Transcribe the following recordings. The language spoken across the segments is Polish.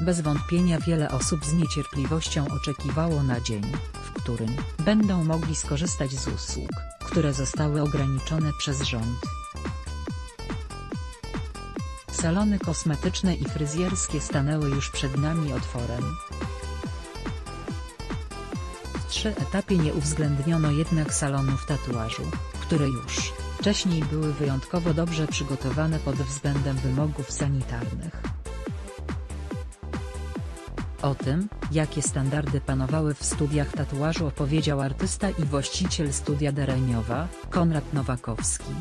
Bez wątpienia wiele osób z niecierpliwością oczekiwało na dzień, w którym będą mogli skorzystać z usług, które zostały ograniczone przez rząd. Salony kosmetyczne i fryzjerskie stanęły już przed nami otworem. W trzy etapie nie uwzględniono jednak salonów tatuażu, które już wcześniej były wyjątkowo dobrze przygotowane pod względem wymogów sanitarnych. O tym, jakie standardy panowały w studiach tatuażu opowiedział artysta i właściciel studia Dereniowa, Konrad Nowakowski.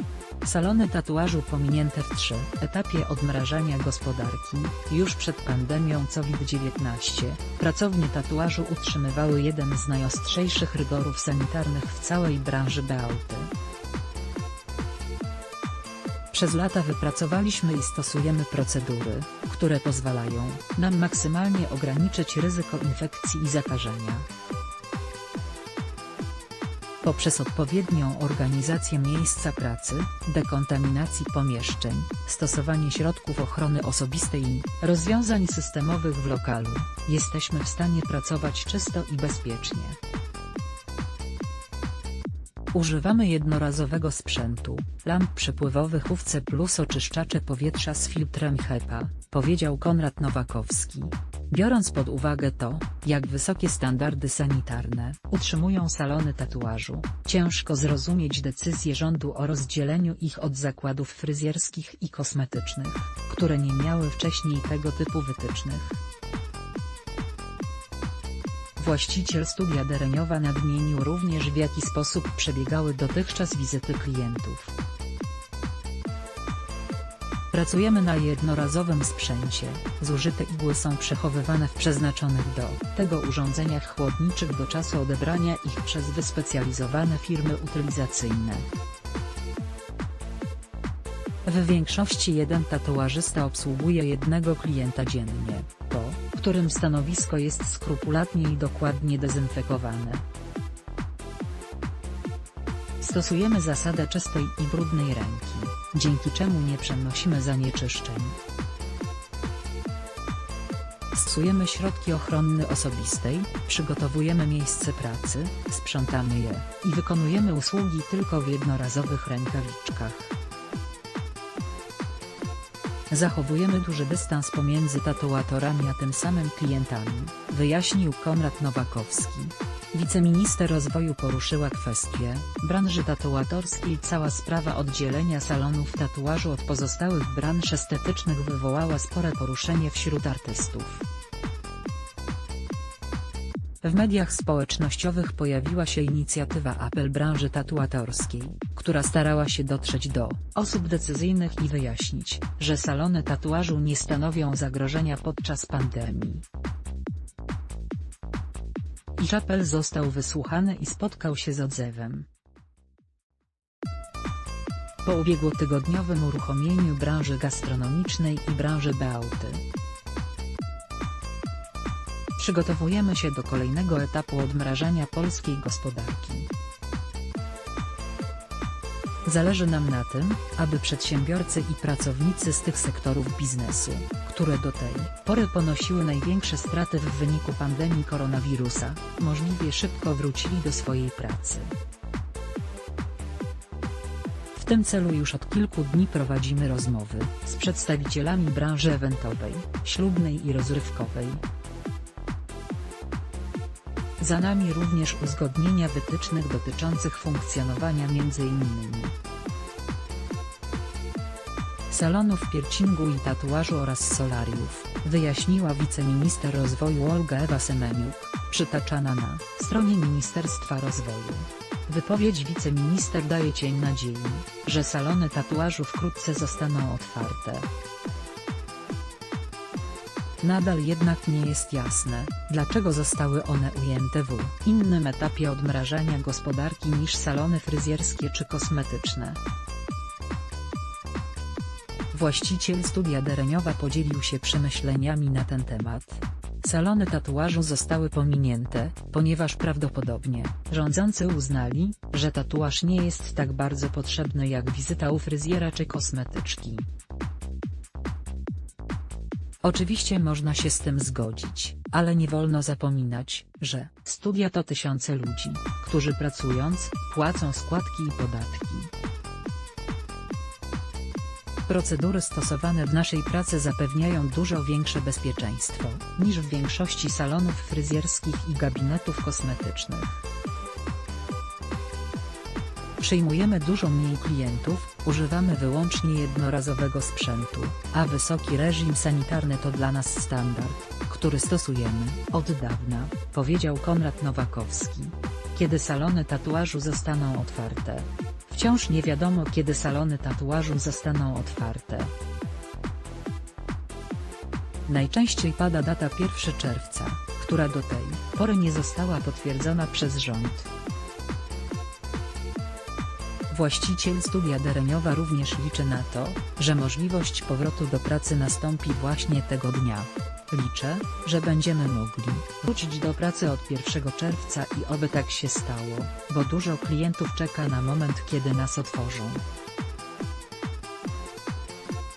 Salony tatuażu pominięte w trzy etapie odmrażania gospodarki, już przed pandemią COVID-19, pracownie tatuażu utrzymywały jeden z najostrzejszych rygorów sanitarnych w całej branży Beauty. Przez lata wypracowaliśmy i stosujemy procedury, które pozwalają nam maksymalnie ograniczyć ryzyko infekcji i zakażenia. Poprzez odpowiednią organizację miejsca pracy, dekontaminacji pomieszczeń, stosowanie środków ochrony osobistej i rozwiązań systemowych w lokalu, jesteśmy w stanie pracować czysto i bezpiecznie. Używamy jednorazowego sprzętu, lamp przepływowych UWC plus oczyszczacze powietrza z filtrem HEPA, powiedział Konrad Nowakowski. Biorąc pod uwagę to, jak wysokie standardy sanitarne utrzymują salony tatuażu, ciężko zrozumieć decyzję rządu o rozdzieleniu ich od zakładów fryzjerskich i kosmetycznych, które nie miały wcześniej tego typu wytycznych. Właściciel studia Dereniowa nadmienił również w jaki sposób przebiegały dotychczas wizyty klientów. Pracujemy na jednorazowym sprzęcie, zużyte igły są przechowywane w przeznaczonych do tego urządzeniach chłodniczych do czasu odebrania ich przez wyspecjalizowane firmy utylizacyjne. W większości jeden tatuażysta obsługuje jednego klienta dziennie, po którym stanowisko jest skrupulatnie i dokładnie dezynfekowane. Stosujemy zasadę czystej i brudnej ręki, dzięki czemu nie przenosimy zanieczyszczeń. Stosujemy środki ochrony osobistej, przygotowujemy miejsce pracy, sprzątamy je i wykonujemy usługi tylko w jednorazowych rękawiczkach. Zachowujemy duży dystans pomiędzy tatuatorami a tym samym klientami, wyjaśnił Konrad Nowakowski. Wiceminister rozwoju poruszyła kwestię branży tatuatorskiej. Cała sprawa oddzielenia salonów tatuażu od pozostałych branż estetycznych wywołała spore poruszenie wśród artystów. W mediach społecznościowych pojawiła się inicjatywa Apel branży tatuatorskiej, która starała się dotrzeć do osób decyzyjnych i wyjaśnić, że salony tatuażu nie stanowią zagrożenia podczas pandemii. I apel został wysłuchany i spotkał się z odzewem. Po ubiegłotygodniowym uruchomieniu branży gastronomicznej i branży Beauty, Przygotowujemy się do kolejnego etapu odmrażania polskiej gospodarki. Zależy nam na tym, aby przedsiębiorcy i pracownicy z tych sektorów biznesu, które do tej pory ponosiły największe straty w wyniku pandemii koronawirusa, możliwie szybko wrócili do swojej pracy. W tym celu już od kilku dni prowadzimy rozmowy z przedstawicielami branży eventowej, ślubnej i rozrywkowej, za nami również uzgodnienia wytycznych dotyczących funkcjonowania m.in. salonów piercingu i tatuażu oraz solariów, wyjaśniła wiceminister rozwoju Olga Ewa Semeniuk, przytaczana na stronie Ministerstwa Rozwoju. Wypowiedź wiceminister daje cień nadziei, że salony tatuażu wkrótce zostaną otwarte. Nadal jednak nie jest jasne, dlaczego zostały one ujęte w innym etapie odmrażania gospodarki niż salony fryzjerskie czy kosmetyczne. Właściciel studia Dereniowa podzielił się przemyśleniami na ten temat. Salony tatuażu zostały pominięte, ponieważ prawdopodobnie rządzący uznali, że tatuaż nie jest tak bardzo potrzebny jak wizyta u fryzjera czy kosmetyczki. Oczywiście można się z tym zgodzić, ale nie wolno zapominać, że studia to tysiące ludzi, którzy pracując, płacą składki i podatki. Procedury stosowane w naszej pracy zapewniają dużo większe bezpieczeństwo niż w większości salonów fryzjerskich i gabinetów kosmetycznych. Przyjmujemy dużo mniej klientów, używamy wyłącznie jednorazowego sprzętu, a wysoki reżim sanitarny to dla nas standard, który stosujemy od dawna, powiedział Konrad Nowakowski. Kiedy salony tatuażu zostaną otwarte? Wciąż nie wiadomo kiedy salony tatuażu zostaną otwarte. Najczęściej pada data 1 czerwca, która do tej pory nie została potwierdzona przez rząd. Właściciel studia Dereniowa również liczy na to, że możliwość powrotu do pracy nastąpi właśnie tego dnia. Liczę, że będziemy mogli wrócić do pracy od 1 czerwca i oby tak się stało, bo dużo klientów czeka na moment kiedy nas otworzą.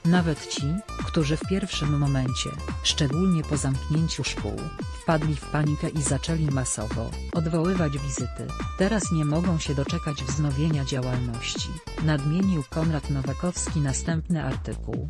Nawet ci, którzy w pierwszym momencie, szczególnie po zamknięciu szkół, wpadli w panikę i zaczęli masowo odwoływać wizyty, teraz nie mogą się doczekać wznowienia działalności, nadmienił Konrad Nowakowski następny artykuł.